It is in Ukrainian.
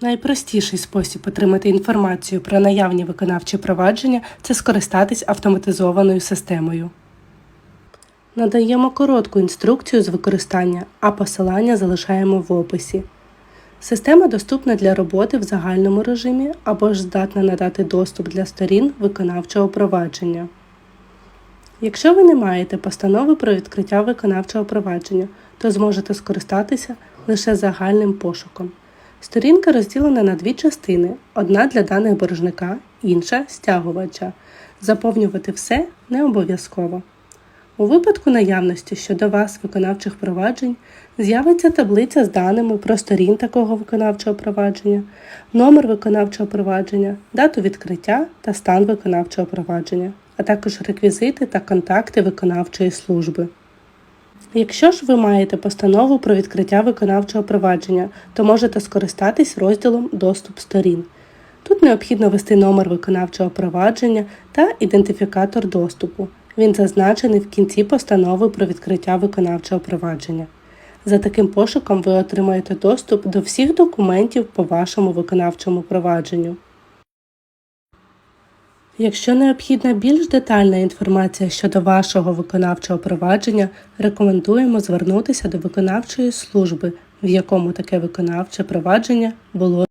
Найпростіший спосіб отримати інформацію про наявні виконавчі провадження це скористатись автоматизованою системою. Надаємо коротку інструкцію з використання, а посилання залишаємо в описі. Система доступна для роботи в загальному режимі або ж здатна надати доступ для сторін виконавчого провадження. Якщо ви не маєте постанови про відкриття виконавчого провадження, то зможете скористатися лише загальним пошуком. Сторінка розділена на дві частини: одна для даних боржника, інша стягувача. Заповнювати все не обов'язково. У випадку наявності щодо вас виконавчих проваджень з'явиться таблиця з даними про сторін такого виконавчого провадження, номер виконавчого провадження, дату відкриття та стан виконавчого провадження, а також реквізити та контакти виконавчої служби. Якщо ж ви маєте постанову про відкриття виконавчого провадження, то можете скористатись розділом Доступ сторін. Тут необхідно ввести номер виконавчого провадження та ідентифікатор доступу. Він зазначений в кінці постанови про відкриття виконавчого провадження. За таким пошуком ви отримаєте доступ до всіх документів по вашому виконавчому провадженню. Якщо необхідна більш детальна інформація щодо вашого виконавчого провадження, рекомендуємо звернутися до виконавчої служби, в якому таке виконавче провадження було